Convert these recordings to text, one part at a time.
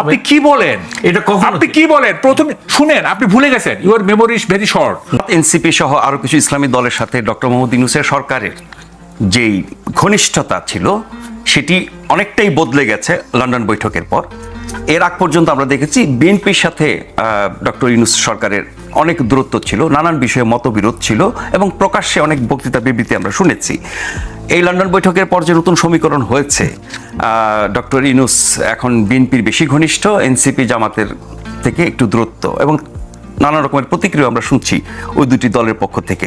আপনি কি বলেন? এটা কখন আপনি কি বলেন? প্রথম শুনেন আপনি ভুলে গেছেন। Your memory is very short NCP সহ আরও কিছু ইসলামী দলের সাথে ডক্টর মোহাম্মদ ইউনুসের সরকারের যেই ঘনিষ্ঠতা ছিল সেটি অনেকটাই বদলে গেছে লন্ডন বৈঠকের পর। এর আগ পর্যন্ত আমরা দেখেছি বিএনপির সাথে ডক্টর ইউনুস সরকারের অনেক দূরত্ব ছিল, নানান বিষয়ে মতবিরোধ ছিল এবং প্রকাশ্যে অনেক বক্তৃতা, বিবৃতি আমরা শুনেছি। এই লন্ডন বৈঠকের পর যে নতুন সমীকরণ হয়েছে ডক্টর ইনুস এখন বিএনপির বেশি ঘনিষ্ঠ, এনসিপি জামাতের থেকে একটু দূরত্ব এবং নানা রকমের প্রতিক্রিয়া আমরা শুনছি ওই দুটি দলের পক্ষ থেকে।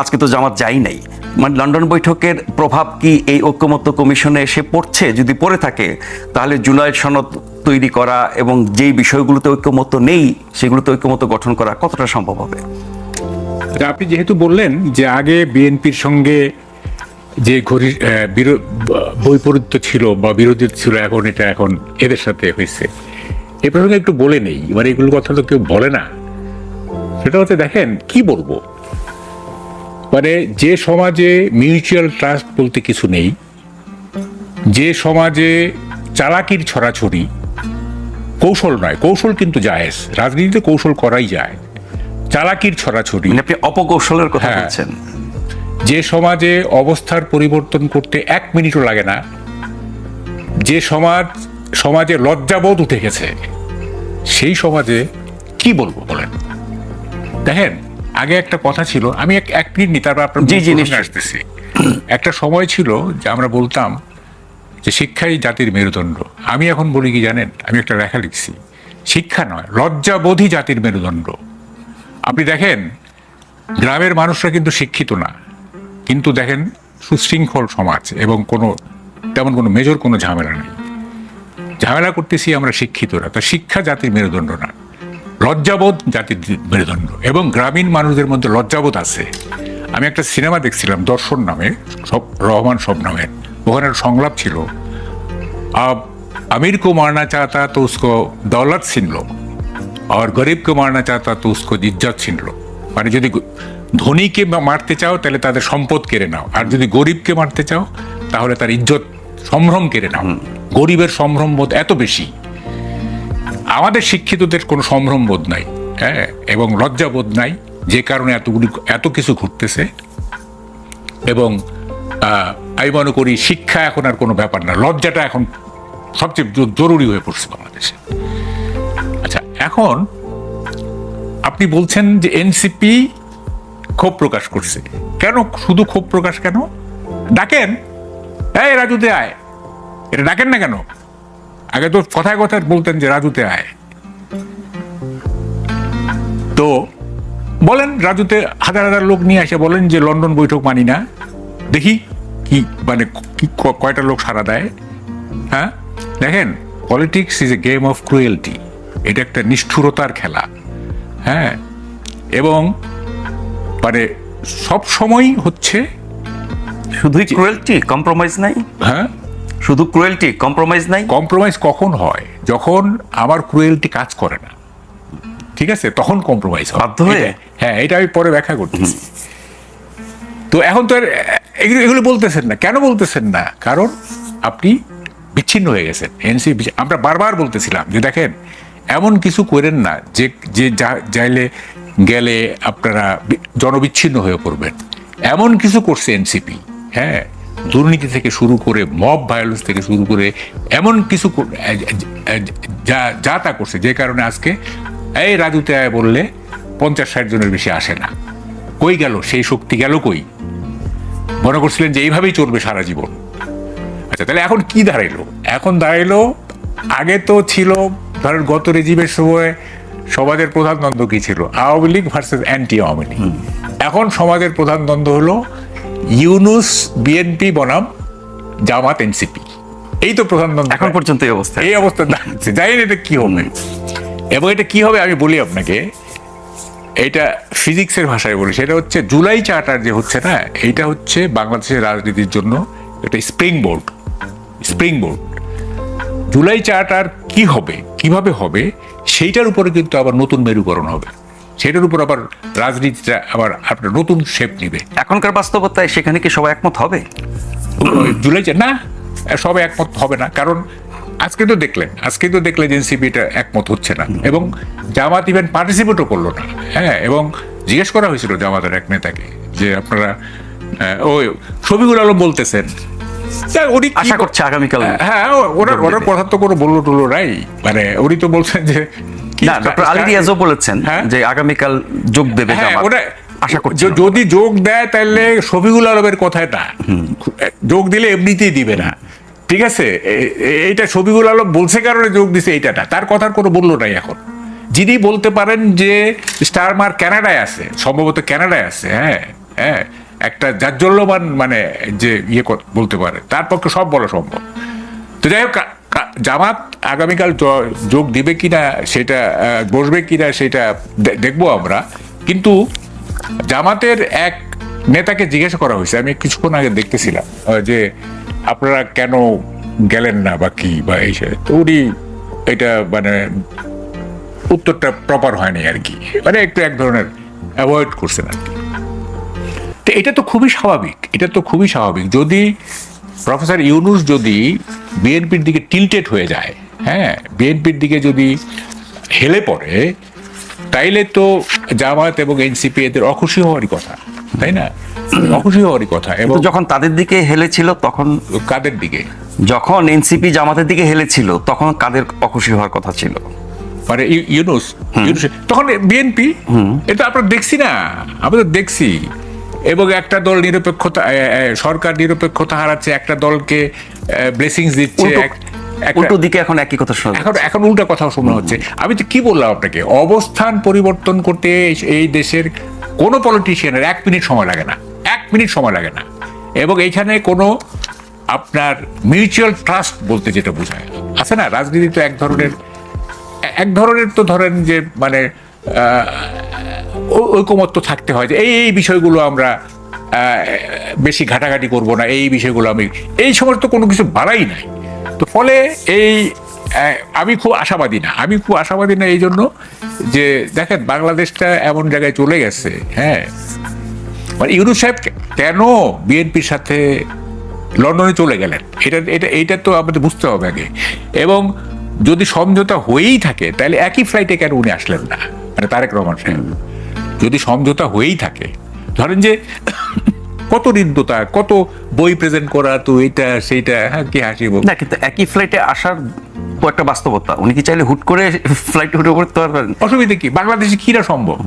আজকে তো জামাত যাই নাই। মানে লন্ডন বৈঠকের প্রভাব কি এই ঐক্যমত্য কমিশনে এসে পড়ছে? যদি পড়ে থাকে তাহলে জুলাই সনদ তৈরি করা এবং যেই বিষয়গুলোতে ঐক্যমত্য নেই সেগুলোতে ঐক্যমত্য গঠন করা কতটা সম্ভব হবে? আচ্ছা, আপনি যেহেতু বললেন যে আগে বিএনপির সঙ্গে যে ঘড়ি বৈপরীত্য ছিল বা বিরোধী ছিল এখন এটা এখন এদের সাথে হয়েছে। এ প্রসঙ্গে একটু বলে নেই। এবার এগুলো কথা তো কেউ বলে না। সেটা হচ্ছে দেখেন কি বলব? মানে যে সমাজে মিউচুয়াল ট্রাস্ট বলতে কিছু নেই যে সমাজে চালাকির ছড়াছড়ি কৌশল নয় কৌশল কিন্তু জায়েজ রাজনীতিতে কৌশল করাই যায় চালাকির ছড়াছড়ি। মানে আপনি অপকৌশলের কথা হ্যাঁ। বলছেন। যে সমাজে অবস্থার পরিবর্তন করতে এক মিনিটও লাগে না যে সমাজ সমাজে লজ্জাবোধ উঠে গেছে সেই সমাজে কি বলব বলেন? দেখেন আগে একটা কথা ছিল আমি এক এক মিনিট নি তারপর আপনার জি, জি, প্রসঙ্গে নিশ্চয়ই। আসতেছি। একটা সময় ছিল যে আমরা বলতাম যে শিক্ষাই জাতির মেরুদণ্ড। আমি এখন বলি কি জানেন আমি একটা লেখা লিখছি শিক্ষা নয় লজ্জাবোধই জাতির মেরুদণ্ড। আপনি দেখেন গ্রামের মানুষরা কিন্তু শিক্ষিত না। কিন্তু দেখেন সুশৃঙ্খল সমাজ এবং কোনো তেমন কোনো মেজর কোনো ঝামেলা নেই। ঝামেলা করতেছি আমরা শিক্ষিতরা তা শিক্ষা জাতির মেরুদণ্ড না। লজ্জাবোধ জাতির মেরুদণ্ড। এবং গ্রামীণ মানুষদের মধ্যে লজ্জাবোধ আছে। আমি একটা সিনেমা দেখছিলাম দর্শন নামে সব রহমান সব নামের। ওখানে সংলাপ ছিল। আমির কো মারনা চাহতা তো উসকো দৌলত ছিনল। আর গরিব গরিবকে মারনা চাহতা তো উসকো ইজ্জত ছিনল। মানে যদি ধনীকে মারতে চাও তাহলে তাদের সম্পদ কেড়ে নাও। আর যদি গরিবকে মারতে চাও তাহলে তার ইজ্জত সম্ভ্রম কেড়ে নাও। গরিবের সম্ভ্রম বোধ এত বেশি। আমাদের শিক্ষিতদের কোনো সম্ভ্রম বোধ নাই হ্যাঁ? এবং লজ্জাবোধ নাই যে কারণে এতগুলি, এত কিছু ঘটতেছে। এবং আমি মনে করি শিক্ষা এখন আর কোনো ব্যাপার না। লজ্জাটা এখন সবচেয়ে জরুরি হয়ে পড়ছে বাংলাদেশে। আচ্ছা এখন আপনি বলছেন যে এনসিপি ক্ষোভ প্রকাশ করছে। কেন? শুধু ক্ষোভ প্রকাশ কেন? ডাকেন। এই রাজুতে আয়। এটা ডাকেন না কেন? আগে তো কথায় কথায় বলতেন যে রাজুতে আয়। তো বলেন রাজুতে হাজার হাজার লোক নিয়ে এসে বলেন যে লন্ডন বৈঠক মানি না। দেখি কি মানে কয়টা লোক সারা দেয়? হ্যাঁ? দেখেন politics is a game of cruelty. এটা একটা নিষ্ঠুরতার খেলা। হ্যাঁ? এবং মানে সব সময় হচ্ছে শুধুই ক্রুয়েলটি কম্প্রোমাইজ নাই? হ্যাঁ? শুধু ক্রুয়েলটি কম্প্রোমাইজ নাই? কম্প্রোমাইজ কখন হয়? যখন আমার ক্রুয়েলটি কাজ করে না। ঠিক আছে? তখন কম্প্রোমাইজ হয়। বাধ্য হয়ে? এটা- হ্যাঁ এটা আমি পরে ব্যাখ্যা করতেছি। তো এখন তো আর এগুলো এগুলো বলতেছেন না। কেন বলতেছেন না? কারণ আপনি বিচ্ছিন্ন হয়ে গেছেন। এনসি আমরা বারবার বলতেছিলাম যে দেখেন এমন কিছু করেন না যে যে যা- যাইলে গেলে আপনারা জনবিচ্ছিন্ন হয়ে পড়বেন। এমন কিছু করছে এনসিপি। হ্যাঁ দুর্নীতি থেকে শুরু করে মব ভায়োলেন্স থেকে শুরু করে এমন কিছু যা যা তা করছে। যে কারণে আজকে এই রাজুতে আয় বললে পঞ্চাশ ষাট জনের বেশি আসে না। কই গেল? সেই শক্তি গেল কই? মনে করছিলেন যে এইভাবেই চলবে সারা জীবন। আচ্ছা তাহলে এখন কি দাঁড়াইলো? এখন দাঁড়াইলো আগে তো ছিল ধরেন গত রেজিমের সময় সমাজের প্রধান দ্বন্দ্ব কি ছিল? আওয়ামী লীগ ভার্সেস অ্যান্টি আওয়ামী লীগ এখন সমাজের প্রধান দ্বন্দ্ব হলো ইউনুস বিএনপি বনাম জামাত এনসিপি। এই তো প্রধান দ্বন্দ্ব এখন পর্যন্ত এই অবস্থা। এই অবস্থা দাঁড়াচ্ছে জানি না এটা কি হবে। এবং এটা কি হবে আমি বলি আপনাকে এটা ফিজিক্সের ভাষায় বলি সেটা হচ্ছে জুলাই চার্টার যে হচ্ছে না এইটা হচ্ছে বাংলাদেশের রাজনীতির জন্য একটা spring board spring board July charter কি হবে কীভাবে হবে সেইটার উপরে কিন্তু আবার নতুন মেরুকরণ হবে। সেটার উপর আবার রাজনীতিটা আবার আপনার নতুন শেপ নিবে। এখনকার বাস্তবতায় সেখানে কি সবাই একমত হবে? জুলাই না সবাই একমত হবে না কারণ আজকে তো দেখলেন আজকে তো দেখলেন যে এটা একমত হচ্ছে না। এবং জামাত ইভেন পার্টিসিপেটও করল না। হ্যাঁ এবং জিজ্ঞেস করা হয়েছিল জামাতের এক নেতাকে যে আপনারা ওই শফিকুল আলম বলতেছেন। উনি আশা করছে আগামীকাল হ্যাঁ ওনার ওনার কথা তো কোনো বলল টুলো নাই। মানে উনি তো বলছেন যে না ডক্টর আলী রিয়াজও বলেছেন হ্যাঁ? যে আগামীকাল যোগ দেবে হ্যাঁ, ওটা- আশা করছি যদি যোগ দেয় তাহলে শফিকুল আলমের কথায় না যোগ দিলে এমনিতেই দিবে না। ঠিক আছে? এইটা শফিকুল আলম বলছে কারণে যোগ দিছে এইটা না। তার কথার কোনো মূল্য নাই এখন। যিনি বলতে পারেন যে স্টারমার কানাডায় আছে সম্ভবত কানাডায় আছে হ্যাঁ হ্যাঁ একটা জাজ্জল্যমান মানে যে ইয়ে বলতে পারে তার পক্ষে সব বলা সম্ভব। তো যাই হোক জামাত আগামীকাল যোগ দিবে কিনা সেটা আহ, বসবে কিনা সেটা দেখব আমরা। কিন্তু জামাতের এক নেতাকে জিজ্ঞাসা করা হয়েছে আমি কিছুক্ষণ আগে দেখতেছিলাম যে আপনারা কেন গেলেন না বা কি বা এই তো উনি এটা মানে উত্তরটা প্রপার হয়নি আর কি। মানে একটু এক ধরনের অ্যাভয়েড করছেন আর কি। তো এটা তো খুবই স্বাভাবিক এটা তো খুবই স্বাভাবিক। যদি প্রফেসর ইউনুস যদি বিএনপির দিকে টিল্টেড হয়ে যায় হ্যাঁ বিএনপির দিকে যদি হেলে পড়ে তাইলে তো জামায়াত এবং এনসিপি এদের অখুশি হওয়ারই কথা তাই না? অখুশি হওয়ারই কথা এবং যখন তাদের দিকে হেলেছিল তখন কাদের দিকে? যখন এনসিপি জামাতের দিকে হেলেছিল তখন কাদের অখুশি হওয়ার কথা ছিল? মানে ইউ- ইউনুস ইউনুস তখন বিএনপি? এটা আমরা দেখছি না আমরা তো দেখছি। এবং একটা দল নিরপেক্ষতা সরকার নিরপেক্ষতা হারাচ্ছে একটা দলকে ব্লেসিংস দিচ্ছে উল্টো- দিকে এখন একই কথা শোনা এখন এখন উল্টা কথা শোনা হচ্ছে। আমি তো কি বললাম আপনাকে? অবস্থান পরিবর্তন করতে এই- দেশের কোনো পলিটিশিয়ানের এক মিনিট সময় লাগে না। এক মিনিট সময় লাগে না। এবং এইখানে কোনো আপনার মিউচুয়াল ট্রাস্ট বলতে যেটা বোঝায়। আছে না? রাজনীতি তো এক ধরনের এক ধরনের তো ধরেন যে মানে ঐকমত্য থাকতে হয় যে এই এই বিষয়গুলো আমরা বেশি ঘাটাঘাটি করব না, এই বিষয়গুলো আমি, এই সমস্ত কোনো কিছু বাড়াই নাই। তো ফলে এই আমি খুব আশাবাদী না। আমি খুব আশাবাদী না এই জন্য যে দেখেন বাংলাদেশটা এমন জায়গায় চলে গেছে হ্যাঁ। মানে ইউনুস সাহেব কেন বিএনপির সাথে লন্ডনে চলে গেলেন? এটা এটা এইটা তো আমাদের বুঝতে হবে আগে। এবং যদি সমঝোতা হয়েই থাকে, তাহলে একই ফ্লাইটে কেন উনি আসলেন না? মানে তারেক রহমান সাহেব। যদি সমঝোতা হয়েই থাকে ধরেন যে কত হৃদ্যতা কত বই প্রেজেন্ট করা তো এটা সেইটা হ্যাঁ কি হাসিব না কিন্তু একই ফ্লাইটে আসার তো একটা বাস্তবতা। উনি কি চাইলে হুট করে ফ্লাইটে উঠে করতে পারবেন? অসুবিধা কি? বাংলাদেশে কিরা সম্ভব?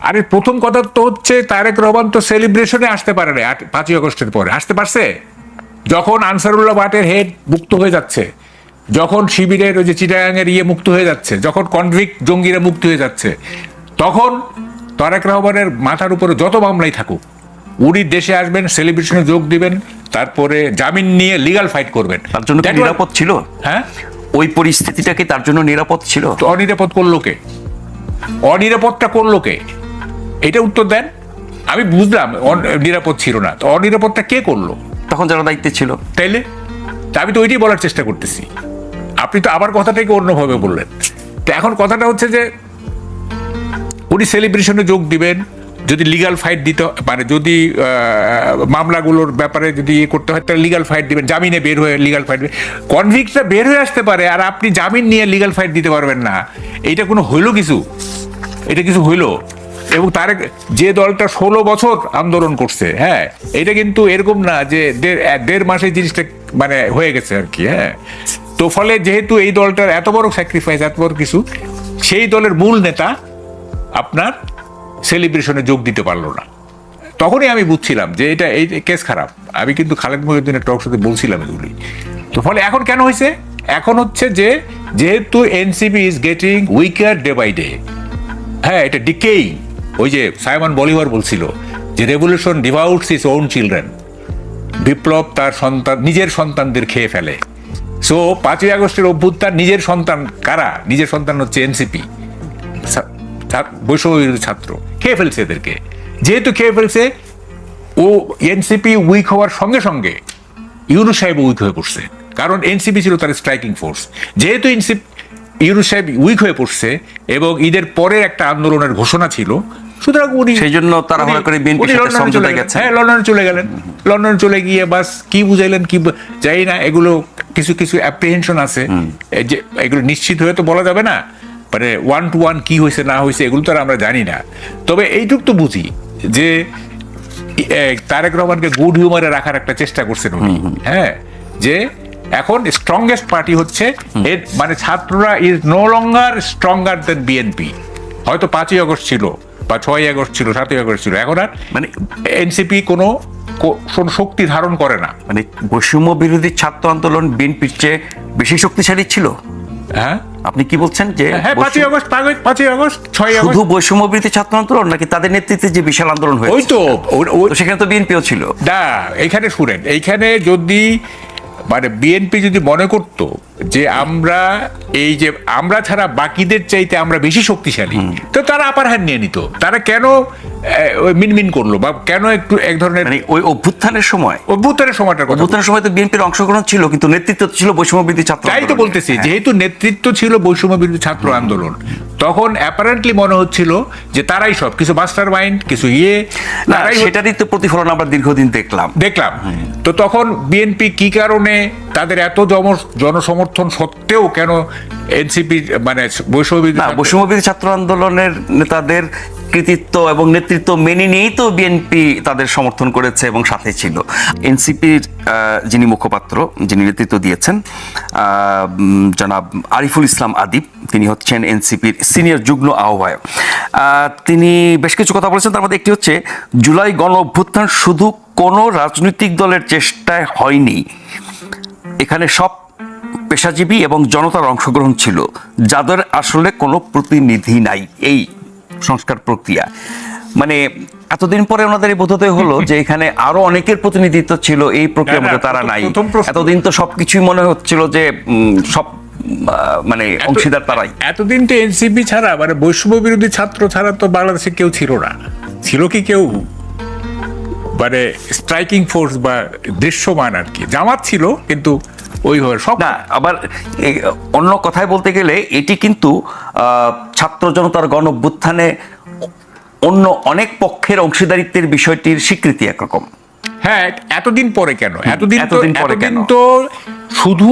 আরে প্রথম কথা তো হচ্ছে তারেক রহমান তো সেলিব্রেশনে আসতে পারে না পাঁচই আগস্টের পরে। আসতে পারছে? যখন আনসারুল্লাহ ভাটের হেড মুক্ত হয়ে যাচ্ছে যখন শিবিরের ওই যে চিটাগাঙের ইয়ে মুক্ত হয়ে যাচ্ছে যখন কনভিক্ট জঙ্গিরা মুক্ত হয়ে যাচ্ছে তখন তারেক রহমানের মাথার উপরে যত মামলাই থাকুক উনি দেশে আসবেন সেলিব্রেশনে যোগ দিবেন তারপরে জামিন নিয়ে লিগাল ফাইট করবেন। তার জন্য নিরাপদ ছিল? হ্যাঁ? ওই পরিস্থিতিটা কি তার জন্য নিরাপদ ছিল? তো অনিরাপদ করল কে? অনিরাপদটা করল কে? এটা উত্তর দেন। আমি বুঝলাম নিরাপদ ছিল না। তো অনিরাপদটা কে করল? তখন যারা দায়িত্বে ছিল। তাইলে? তা আমি তো ওইটাই বলার চেষ্টা করতেছি। আপনি তো আবার কথাটাকে অন্যভাবে বললেন। তো এখন কথাটা হচ্ছে যে উনি সেলিব্রেশনে যোগ দিবেন, যদি লিগাল ফাইট দিতে মানে যদি মামলাগুলোর ব্যাপারে যদি ইয়ে করতে হয়, তাহলে লিগাল ফাইট দিবেন, জামিনে বের হয়ে লিগাল ফাইট কনভিক্টটা বের হয়ে আসতে পারে, আর আপনি জামিন নিয়ে লিগাল ফাইট দিতে পারবেন না। এইটা কোনো হইল কিছু? এটা কিছু হইল? এবং তার যে দলটা ষোলো বছর আন্দোলন করছে হ্যাঁ এটা কিন্তু এরকম না যে দেড় মাসে জিনিসটা মানে হয়ে গেছে আর কি হ্যাঁ। তো ফলে যেহেতু এই দলটার এত বড় স্যাক্রিফাইস এত বড় কিছু, সেই দলের মূল নেতা আপনার সেলিব্রেশনে যোগ দিতে পারল না। তখনই আমি বুঝছিলাম যে এটা এই কেস খারাপ। আমি কিন্তু খালেদ মহিউদ্দিনের টক সাথে বলছিলাম এগুলি। তো ফলে এখন কেন হয়েছে? এখন হচ্ছে যে যেহেতু NCP is getting weaker day by day হ্যাঁ এটা ডিকেই ওই যে সাইমন বলিভার বলছিল যে revolution devours its own children বিপ্লব তার সন্তান, নিজের সন্তানদের খেয়ে ফেলে। সো পাঁচই আগস্টের অভ্যুত্থান, নিজের সন্তান কারা? নিজের সন্তান হচ্ছে এনসিপি বৈষম্য বিরোধী ছাত্র। খেয়ে ফেলছে এদেরকে? যেহেতু খেয়ে ফেলছে ও এনসিপি উইক হওয়ার সঙ্গে সঙ্গে ইউনুস সাহেব উইক হয়ে পড়ছে। কারণ এনসিপি ছিল তার স্ট্রাইকিং ফোর্স যেহেতু এনসিপি ইউনুস সাহেব উইক হয়ে পড়ছে এবং ঈদের পরের একটা আন্দোলনের ঘোষণা ছিল সুতরাং উনি সেই জন্য তাড়াহুড়া উনি- করে চলে গেছেন। হ্যাঁ লন্ডনে চলে গেলেন। লন্ডনে চলে গিয়ে বাস কি বুঝাইলেন কি জানি না এগুলো কিছু কিছু অ্যাপ্রিহেনশন আছে। যে এগুলো নিশ্চিত হয়ে তো বলা যাবে না। মানে ওয়ান টু ওয়ান কি হয়েছে না হয়েছে এগুলো তো আর আমরা জানি না। তবে এইটুক তো বুঝি যে তারেক রহমানকে গুড হিউমারে রাখার একটা চেষ্টা করছেন উনি। হ্যাঁ যে এখন স্ট্রংগেস্ট পার্টি হচ্ছে এর মানে ছাত্ররা is no longer stronger than BNP হয়তো পাঁচই আগস্ট ছিল বা ছয়ই আগস্ট ছিল সাতই আগস্ট ছিল এখন আর মানে এনসিপি কোনো শক্তি ধারণ করে না। মানে বৈষম্য বিরোধী ছাত্র আন্দোলন বিএনপির চেয়ে বেশি শক্তিশালী ছিল? হ্যাঁ? আপনি কি বলছেন যে হ্যাঁ পাঁচই আগস্ট পাঁচই- আগস্ট ছয় শুধু বৈষম্য বিরোধী ছাত্র আন্দোলন নাকি তাদের নেতৃত্বে যে বিশাল আন্দোলন ওই হয়েছে তো ও- ও- তো সেখানে তো বিএনপিও ছিল। না এইখানে শুনেন এইখানে যদি মানে বিএনপি যদি মনে করত যে আমরা এই যে আমরা ছাড়া বাকিদের চাইতে আমরা বেশি শক্তিশালী। তো তারা আপার হ্যান্ড নিয়ে নিত। তারা কেন মিনমিন করল বা কেন একটু এক ধরনের মানে ওই অভ্যুত্থানের সময়। অভ্যুত্থানের সময়টার কথা। অভ্যুত্থানের সময় তো বিএনপির অংশগ্রহণ ছিল কিন্তু নেতৃত্ব ছিল বৈষম্য বিরোধী ছাত্র তাই তো বলতেছি হ্যাঁ। যেহেতু নেতৃত্ব ছিল বৈষম্য বিরোধী ছাত্র আন্দোলন তখন অ্যাপারেন্টলি মনে হচ্ছিল যে তারাই সব কিছু মাস্টার মাইন্ড কিছু ইয়ে সেটারই তো প্রতিফলন আমরা দীর্ঘদিন দেখলাম। দেখলাম। তো তখন বিএনপি কি কারণে তাদের এত জম- জনসমর্থন সত্ত্বেও কেন এনসিপি মানে বৈষম্য ছাত্র আন্দোলনের নেতাদের কৃতিত্ব এবং নেতৃত্ব মেনে নিয়েই তো বিএনপি তাদের সমর্থন করেছে এবং সাথে ছিল। এনসিপির যিনি মুখপাত্র যিনি নেতৃত্ব দিয়েছেন জনাব আরিফুল ইসলাম আদিব তিনি হচ্ছেন এনসিপির সিনিয়র যুগ্ম আহ্বায়ক। তিনি বেশ কিছু কথা বলেছেন তার মধ্যে একটি হচ্ছে জুলাই গণ অভ্যুত্থান শুধু কোনো রাজনৈতিক দলের চেষ্টায় হয়নি। এখানে সব পেশাজীবী এবং জনতার অংশগ্রহণ ছিল যাদের আসলে কোনো প্রতিনিধি নাই। এই সংস্কার প্রক্রিয়া। মানে এতদিন পরে ওনাদের বোধোদয় হলো যে এখানে আরও অনেকের প্রতিনিধিত্ব ছিল এই প্রক্রিয়ার না, মধ্যে তারা নাই। এতদিন তো সবকিছুই মনে হচ্ছিল যে সব মানে অংশীদার তারাই। এতদিন তো এনসিপি ছাড়া মানে বৈষম্য বিরোধী ছাত্র ছাড়া তো বাংলাদেশে কেউ ছিল না। ছিল কি কেউ? মানে স্ট্রাইকিং ফোর্স বা দৃশ্যমান আর কি। জামাত ছিল কিন্তু ওইভাবে সব না আবার অন্য কথায় বলতে গেলে এটি কিন্তু ছাত্র জনতার গণ অভ্যুত্থানে অন্য অনেক পক্ষের অংশীদারিত্বের বিষয়টির স্বীকৃতি একরকম। হ্যাঁ এতদিন পরে কেন? এতদিন এতদিন পরে কেন? তো শুধু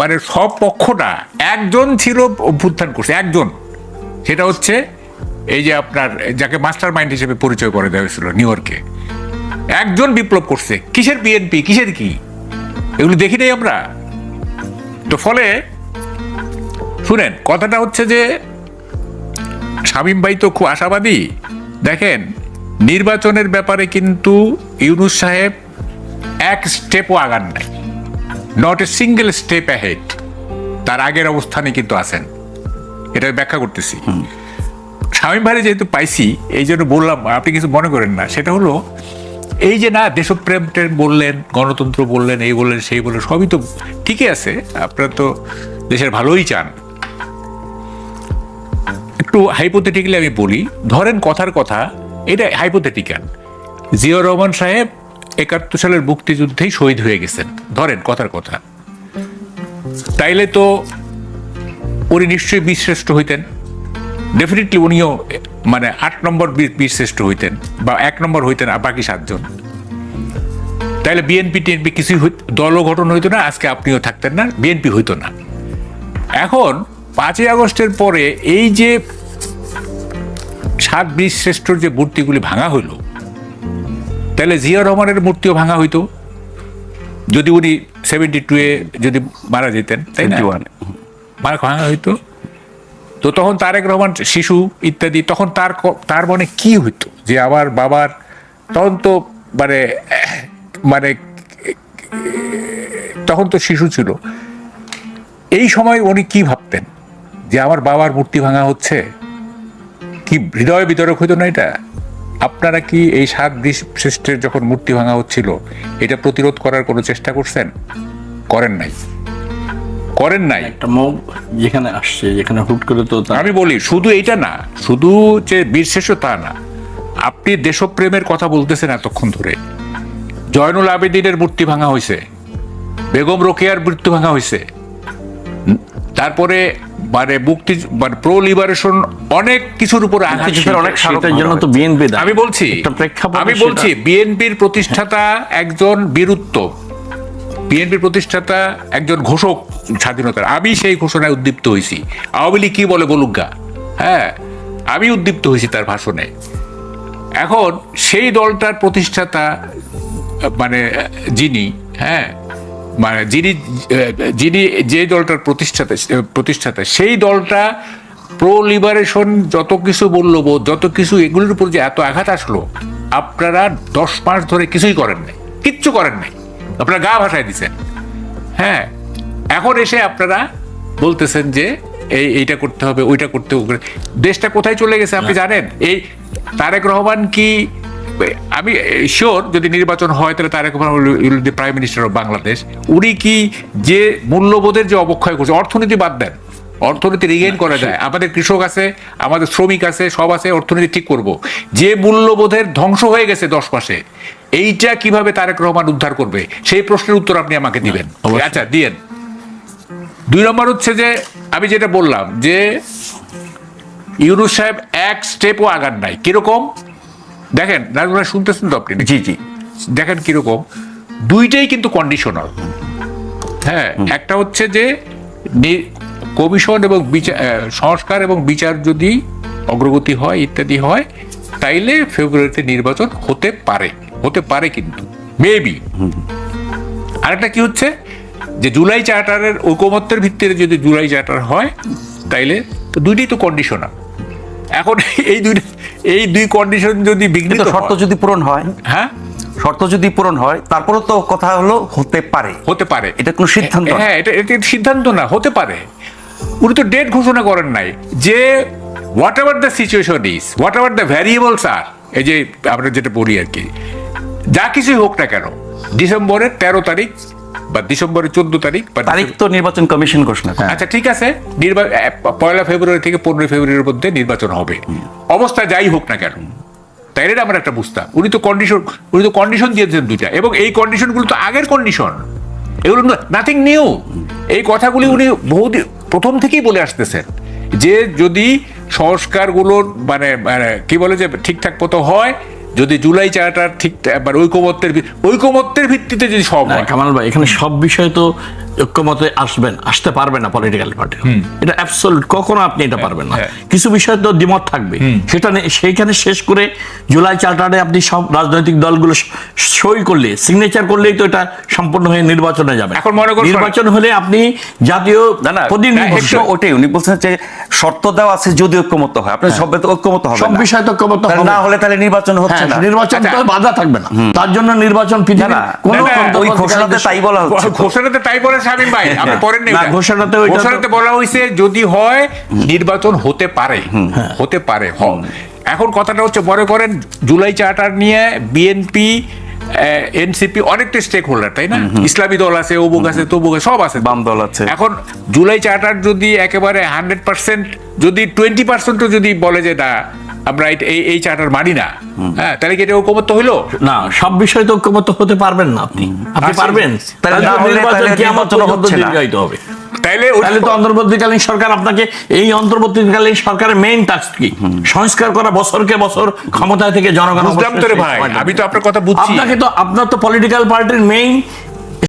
মানে সব পক্ষটা একজন ছিল অভ্যুত্থান করছে একজন। সেটা হচ্ছে এই যে আপনার যাকে মাস্টার মাইন্ড হিসেবে পরিচয় করে দেওয়া হয়েছিল নিউ ইয়র্কে একজন বিপ্লব করছে কিসের বিএনপি কিসের কি? এগুলো দেখি নাই আমরা? তো ফলে শুনেন কথাটা হচ্ছে যে শামীম ভাই তো খুব আশাবাদী। দেখেন নির্বাচনের ব্যাপারে কিন্তু ইউনুস সাহেব এক স্টেপও আগান নাই। Not a single step ahead তার আগের অবস্থানে কিন্তু আছেন। এটা ব্যাখ্যা করতেছি। শামীম ভাই যেহেতু পাইছি এই জন্য বললাম আপনি কিছু মনে করেন না। সেটা হলো এই যে না, দেশপ্রেম টেম বললেন, গণতন্ত্র বললেন, এই বললেন, সেই বললেন, সবই তো ঠিকই আছে। আপনারা তো দেশের ভালোই চান। একটু হাইপোথেটিক্যালি আমি বলি, ধরেন কথার কথা, এটা হাইপোথেটিক্যাল জিয়াউর রহমান সাহেব একাত্তর সালের মুক্তিযুদ্ধেই শহীদ হয়ে গেছেন, ধরেন কথার কথা। তাইলে তো উনি নিশ্চয়ই বিশ্রেষ্ঠ হইতেন। ডেফিনেটলি উনিও মানে আট নম্বর বীর- বীরশ্রেষ্ঠ হইতেন বা এক নম্বর হইতেন আর বাকি সাতজন। তাইলে বিএনপি টিএনপি কিছুই দলও গঠন হইতো না আজকে আপনিও থাকতেন না বিএনপি হইতো না। এখন পাঁচই আগস্টের পরে এই যে সাত বীর শ্রেষ্ঠর যে মূর্তিগুলি ভাঙা হইল তাহলে জিয়া রহমানের মূর্তিও ভাঙা হইতো। যদি উনি সেভেন্টি টুয়ে যদি মারা যেতেন তাই না? 21 মারা ভাঙা হইতো। তো তখন তারেক রহমান শিশু ইত্যাদি, তখন তার তার মনে কি হইতো যে আমার বাবার, তখন তো মানে মানে তখন তো শিশু ছিল। এই সময় উনি কি ভাবতেন? যে আমার বাবার মূর্তি ভাঙা হচ্ছে? কি হৃদয় বিতরক হইতো না এটা? আপনারা কি এই সাত শ্রেষ্ঠের যখন মূর্তি ভাঙা হচ্ছিল, এটা প্রতিরোধ করার কোনো চেষ্টা করছেন? করেন নাই। করেন নাই। একটা মব যেখানে আসছে যেখানে হুট করে তো আমি বলি শুধু এটা না শুধু যে বীরশেষ তা না আপনি দেশপ্রেমের কথা বলতেছেন এতক্ষণ ধরে। জয়নুল আবেদিনের মূর্তি ভাঙা হয়েছে বেগম রোকেয়ার মৃত্যু ভাঙা হয়েছে তারপরে মানে মুক্তি মানে প্রো লিবারেশন অনেক কিছুর উপর আঘাত মুক্তিযুদ্ধের অনেক জন্য তো বিএনপি আমি বলছি আমি বলছি বিএনপির প্রতিষ্ঠাতা একজন বীরুত্তম বিএনপির প্রতিষ্ঠাতা একজন ঘোষক স্বাধীনতার। আমি সেই ঘোষণায় উদ্দীপ্ত হয়েছি আওয়ামী লীগ কি বলে বলুক গা? হ্যাঁ আমি উদ্দীপ্ত হয়েছি তার ভাষণে। এখন সেই দলটার প্রতিষ্ঠাতা মানে যিনি হ্যাঁ মানে যিনি যিনি যে দলটার প্রতিষ্ঠাতা প্রতিষ্ঠাতা, সেই দলটা প্রো লিবারেশন যত কিছু বলল যত কিছু এগুলোর উপর যে এত আঘাত আসলো, আপনারা দশ মাস ধরে কিছুই করেন নাই, কিচ্ছু করেন নাই। আপনারা গা ভাসায় দিচ্ছেন হ্যাঁ এখন এসে আপনারা বলতেছেন যে এই এইটা করতে হবে ওইটা করতে হবে। দেশটা কোথায় চলে গেছে আপনি জানেন? এই তারেক রহমান কি আমি শিওর যদি নির্বাচন হয় তাহলে Tarique Rahman will the prime minister of Bangladesh. উনি কি যে মূল্যবোধের যে অবক্ষয় করছে অর্থনীতি বাদ দেন। অর্থনীতি রিগেইন করা যায়। আমাদের কৃষক আছে আমাদের শ্রমিক আছে সব আছে অর্থনীতি ঠিক করব। যে মূল্যবোধের ধ্বংস হয়ে গেছে দশ মাসে এইটা কীভাবে তারেক রহমান উদ্ধার করবে? সেই প্রশ্নের উত্তর আপনি আমাকে দিবেন। আচ্ছা দিয়েন। দুই নম্বর হচ্ছে যে আমি যেটা বললাম যে ইউনুস সাহেব এক স্টেপও আগান নাই। কীরকম? দেখেন রাজুরা শুনতেছেন তো আপনি? জি জি। দেখেন কীরকম? দুইটাই কিন্তু কন্ডিশনাল হ্যাঁ একটা হচ্ছে যে কমিশন এবং বিচার সংস্কার এবং বিচার যদি অগ্রগতি হয় ইত্যাদি হয় তাইলে ফেব্রুয়ারিতে নির্বাচন হতে পারে। হতে পারে কিন্তু। মেবি আরেকটা কি হচ্ছে? যে জুলাই চার্টারের ঐকমত্যের ভিত্তিতে যদি জুলাই চার্টার হয় তাইলে তো দুইটাই তো কন্ডিশনাল এখন এই দুই এই দুই কন্ডিশন যদি বিঘ্নিত শর্ত যদি পূরণ হয় হ্যাঁ? শর্ত যদি পূরণ হয় তারপরেও তো কথা হলো হতে পারে। হতে পারে। এটা কোনো সিদ্ধান্ত হ্যাঁ এটা এটা সিদ্ধান্ত না হতে পারে। উনি তো ডেট ঘোষণা করেন নাই যে whatever the situation is whatever the variables আর এই যে আমরা যেটা বলি আর কি যা কিছুই হোক না কেন ডিসেম্বরের তেরো তারিখ বা ডিসেম্বরের চোদ্দ তারিখ বা তারিখ তো নির্বাচন কমিশন ঘোষণা আচ্ছা ঠিক আছে নির্বা- এ, পয়লা ফেব্রুয়ারি থেকে পনেরোই ফেব্রুয়ারির মধ্যে নির্বাচন হবে। অবস্থা যাই হোক না কেন তাই না আমরা একটা বুঝতাম। উনি তো কন্ডিশন উনি তো কন্ডিশন দিয়েছেন দুইটা এবং এই কন্ডিশনগুলো তো আগের কন্ডিশন এগুলো নাথিং নিউ এই কথাগুলি উনি বহুদিন প্রথম থেকেই বলে আসতেছেন যে যদি সংস্কারগুলোর মানে মানে কি বলে যে ঠিকঠাক মতো হয় যদি জুলাই চার্টার ঠিক মানে ঐকমত্যের ঐকমত্যের ভিত্তিতে যদি সব হয়। কামাল ভাই এখানে সব বিষয় তো ঐক্যমতে আসবেন আসতে পারবে না পলিটিক্যাল পার্টি এটা অ্যাবসলিউট কখনো আপনি এটা পারবেন না। হ্যাঁ। কিছু বিষয় তো দ্বিমত থাকবে। সেটা সেইখানে শেষ করে জুলাই চার্টারে আপনি সব রাজনৈতিক দলগুলো সই করলে সিগনেচার করলেই তো এটা সম্পূর্ণ হয়ে নির্বাচনে যাবে। এখন মনে করুন- নির্বাচন হলে আপনি জাতীয় প্রতিনিধি ওটাই উনি বলছেন যে শর্ত দেওয়া আছে যদি ঐক্যমত হয়। আপনি সব তো ঐক্যমত হবে সব না। বিষয় তো ঐক্যমত হবে। না হলে তাহলে নির্বাচন হচ্ছে হ্যাঁ, না। নির্বাচন তো। বাধা থাকবে না। তার জন্য নির্বাচন পৃথিবীর কোনো না, না, অন্তর্বর্তীকালীন ওই ঘোষণাতে তাই বলা হচ্ছে। ঘোষণাতে তাই বলে শামীম ভাই আপনি পড়েন না, ঘোষণাতে ঘোষণাতে বলা হয়েছে যদি হয় নির্বাচন হতে পারে। হতে পারে হ এখন কথাটা হচ্ছে মনে করেন জুলাই চার্টার নিয়ে বিএনপি এনসিপি অনেকটা স্টেক হোল্ডার তাই না? ইসলামী দল আছে অবুক আছে তবুক আছে সব আছে। বাম দল আছে। এখন জুলাই চার্টার যদি একেবারে হান্ড্রেড পার্সেন্ট যদি টোয়েন্টি পার্সেন্টও যদি বলে যে না আমরা এই এই চার্টার মানি না। হ্যাঁ তাহলে কি এটা ঐকমত্য হইল? না সব বিষয় তো ঐক্যমত হতে পারবেন না আপনি। আপনি আচ্ছা, পারবেন। তাহলে নির্বাচন নির্বাচন পর্যন্ত হচ্ছে দীর্ঘায়িত হবে। তাইলে তাহলে তো অন্তর্বর্তীকালীন সরকার আপনাকে এই অন্তর্বর্তীকালীন সরকারের মেইন টাস্ক কি? সংস্কার করা বছরকে বছর ক্ষমতায় থেকে জনগণ বুঝলাম তো ভাই, আমি তো আপনার কথা বুঝছি। আপনাকে তো আপনার তো পলিটিক্যাল পার্টির মেইন